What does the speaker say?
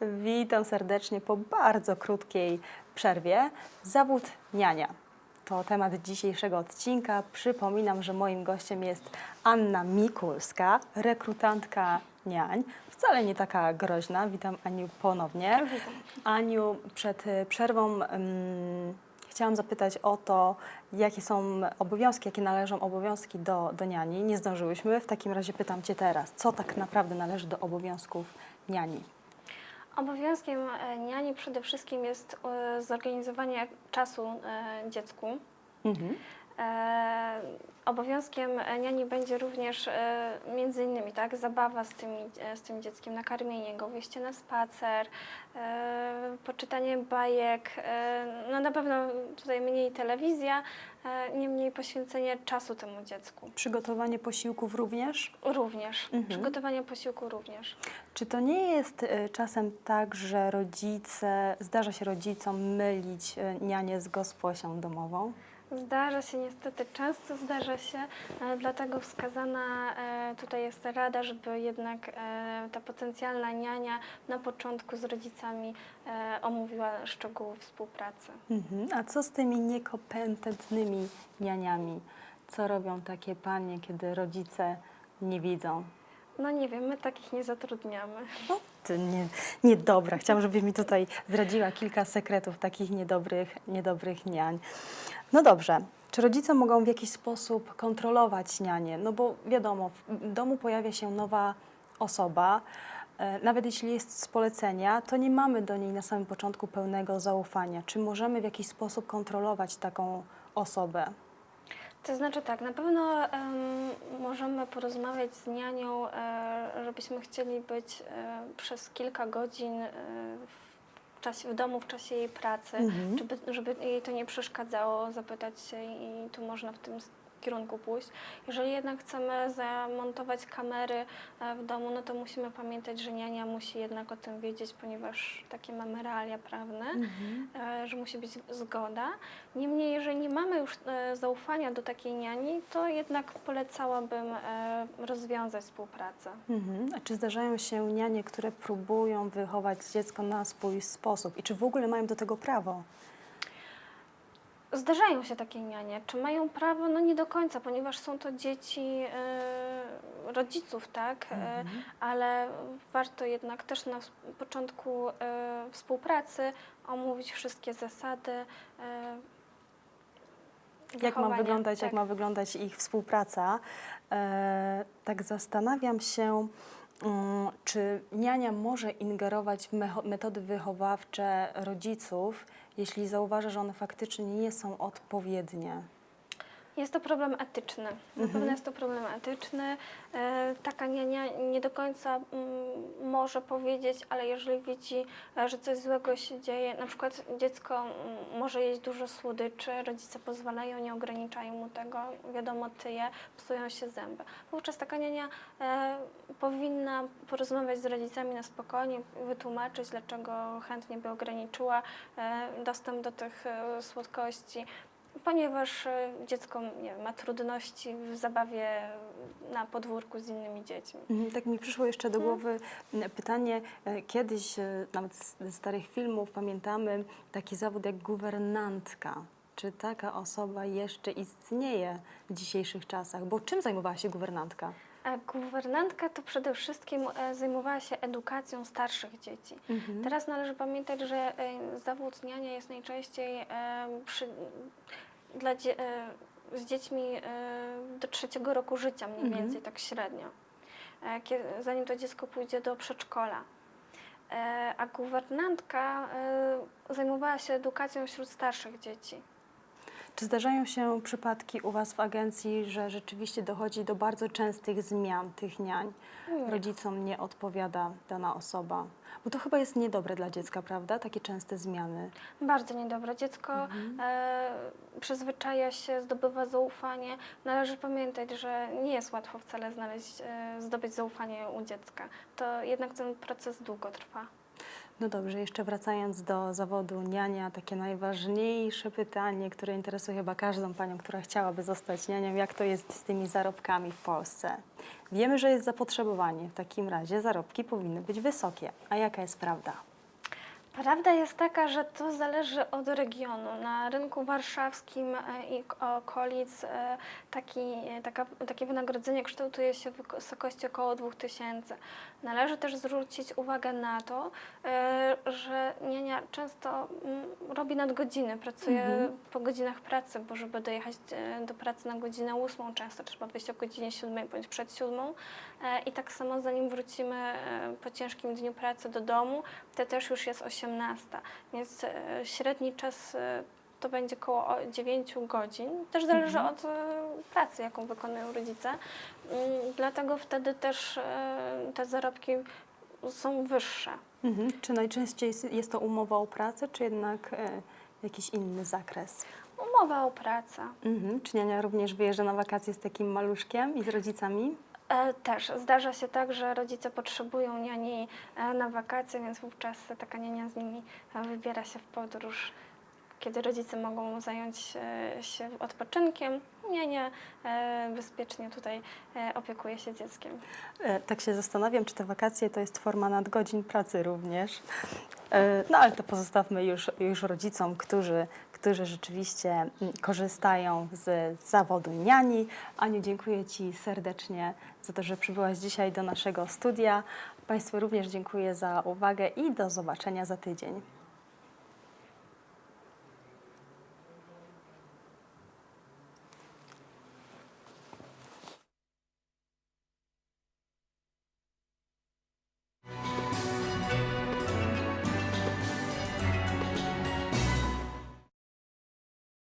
Witam serdecznie po bardzo krótkiej przerwie. Zawód niania to temat dzisiejszego odcinka. Przypominam, że moim gościem jest Anna Mikulska, rekrutantka niań. Wcale nie taka groźna. Witam Aniu ponownie. Witam. Aniu, przed y, przerwą ym, chciałam zapytać o to, jakie są obowiązki, jakie należą obowiązki do, do niani. Nie zdążyłyśmy. W takim razie pytam Cię teraz, co tak naprawdę należy do obowiązków niani? Obowiązkiem e, niani przede wszystkim jest e, zorganizowanie czasu e, dziecku. Mhm. E, Obowiązkiem niani będzie również e, między innymi tak, zabawa z, tymi, e, z tym dzieckiem, nakarmienie go, wyjście na spacer, poczytanie bajek, no na pewno tutaj mniej telewizja, niemniej poświęcenie czasu temu dziecku. Przygotowanie posiłków również? Również, Mhm. przygotowanie posiłku również. Czy to nie jest czasem tak, że rodzice, zdarza się rodzicom mylić nianię z gosposią domową? Zdarza się niestety, często zdarza się, e, dlatego wskazana e, tutaj jest rada, żeby jednak e, ta potencjalna niania na początku z rodzicami omówiła szczegóły współpracy. Mhm. A co z tymi niekompetentnymi nianiami? Co robią takie panie, kiedy rodzice nie widzą? No nie wiem, my takich nie zatrudniamy. No, ty nie, niedobra. Chciałam, żebyś mi tutaj zdradziła kilka sekretów takich niedobrych, niedobrych niań. No dobrze. Czy rodzice mogą w jakiś sposób kontrolować nianię? No bo wiadomo, w domu pojawia się nowa osoba. e, Nawet jeśli jest z polecenia, to nie mamy do niej na samym początku pełnego zaufania. Czy możemy w jakiś sposób kontrolować taką osobę? To znaczy tak, na pewno em, możemy porozmawiać z nianią, e, żebyśmy chcieli być e, przez kilka godzin e, w, czasie, w domu w czasie jej pracy, Mhm. żeby, żeby jej to nie przeszkadzało, zapytać się i tu można w tym kierunku pójść. Jeżeli jednak chcemy zamontować kamery e, w domu, no to musimy pamiętać, że niania musi jednak o tym wiedzieć, ponieważ takie mamy realia prawne e, że musi być zgoda. Niemniej, jeżeli nie mamy już e, zaufania do takiej niani, to jednak polecałabym rozwiązać współpracę. Mhm. A czy zdarzają się nianie, które próbują wychować dziecko na swój sposób? I czy w ogóle mają do tego prawo? Zdarzają się takie nianie. Czy mają prawo? No nie do końca, ponieważ są to dzieci e, rodziców, tak? E, ale warto jednak też na początku e, współpracy omówić wszystkie zasady. E, Jak ma, wyglądać, jak Tak. ma wyglądać ich współpraca? Tak zastanawiam się, czy niania może ingerować w metody wychowawcze rodziców, jeśli zauważa, że one faktycznie nie są odpowiednie. Jest to problem etyczny. Na pewno jest to problem etyczny. E, taka niania nie do końca mm, może powiedzieć, ale jeżeli widzi, e, że coś złego się dzieje, na przykład dziecko mm, może jeść dużo słodyczy, rodzice pozwalają, nie ograniczają mu tego, wiadomo, tyje, psują się zęby. Wówczas taka niania e, powinna porozmawiać z rodzicami na spokojnie, wytłumaczyć, dlaczego chętnie by ograniczyła dostęp do tych słodkości ponieważ e, dziecko nie wiem, ma trudności w zabawie na podwórku z innymi dziećmi. Mhm, Tak mi przyszło jeszcze do głowy m, pytanie, e, kiedyś e, nawet z starych filmów pamiętamy taki zawód jak guwernantka. Czy taka osoba jeszcze istnieje w dzisiejszych czasach? Bo czym zajmowała się guwernantka? A guwernantka to przede wszystkim e, zajmowała się edukacją starszych dzieci. Mhm. Teraz należy pamiętać, że e, zawód niania jest najczęściej e, przy, dla e, z dziećmi e, do trzeciego roku życia, mniej Mhm. więcej tak średnio, e, zanim to dziecko pójdzie do przedszkola. E, A guwernantka e, zajmowała się edukacją wśród starszych dzieci. Czy zdarzają się przypadki u Was w agencji, że rzeczywiście dochodzi do bardzo częstych zmian tych niań? Nie. Rodzicom nie odpowiada dana osoba? Bo to chyba jest niedobre dla dziecka, prawda? Takie częste zmiany. Bardzo niedobre. Dziecko e, przyzwyczaja się, zdobywa zaufanie. Należy pamiętać, że nie jest łatwo wcale znaleźć, e, zdobyć zaufanie u dziecka. To jednak ten proces długo trwa. No dobrze, jeszcze wracając do zawodu niania, takie najważniejsze pytanie, które interesuje chyba każdą panią, która chciałaby zostać nianią, jak to jest z tymi zarobkami w Polsce? Wiemy, że jest zapotrzebowanie, w takim razie zarobki powinny być wysokie. A jaka jest prawda? Prawda jest taka, że to zależy od regionu. Na rynku warszawskim e, i okolic e, taki, taka, takie wynagrodzenie kształtuje się w wysokości około 2000. Należy też zwrócić uwagę na to, e, że często mm, robi nadgodziny, pracuje Mhm. po godzinach pracy, bo żeby dojechać e, do pracy na godzinę 8 często trzeba wyjść o godzinie 7 bądź przed 7. E, I tak samo zanim wrócimy e, po ciężkim dniu pracy do domu, to też już jest 18. Więc średni czas to będzie około o 9 godzin. Też zależy Mhm. od pracy, jaką wykonują rodzice. Mm, Dlatego wtedy też te zarobki są wyższe. Mhm. Czy najczęściej jest- to umowa o pracę, czy jednak e, jakiś inny zakres? Umowa o pracę. Mhm. Czy niania również wyjeżdża na wakacje z takim maluszkiem i z rodzicami? E, Też zdarza się tak, że rodzice potrzebują niani e, na wakacje, więc wówczas taka niania z nimi e, wybiera się w podróż. Kiedy rodzice mogą zająć e, się odpoczynkiem, niania e, bezpiecznie tutaj e, opiekuje się dzieckiem. Tak się zastanawiam, czy te wakacje to jest forma nadgodzin pracy również. No ale to pozostawmy już, już rodzicom, którzy, którzy rzeczywiście mm, korzystają z zawodu niani. Aniu, dziękuję Ci serdecznie za to, że przybyłaś dzisiaj do naszego studia. Państwu również dziękuję za uwagę i do zobaczenia za tydzień.